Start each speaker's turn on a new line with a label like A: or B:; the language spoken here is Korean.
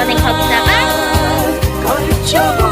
A: 이번엔 거기다가 걸쳐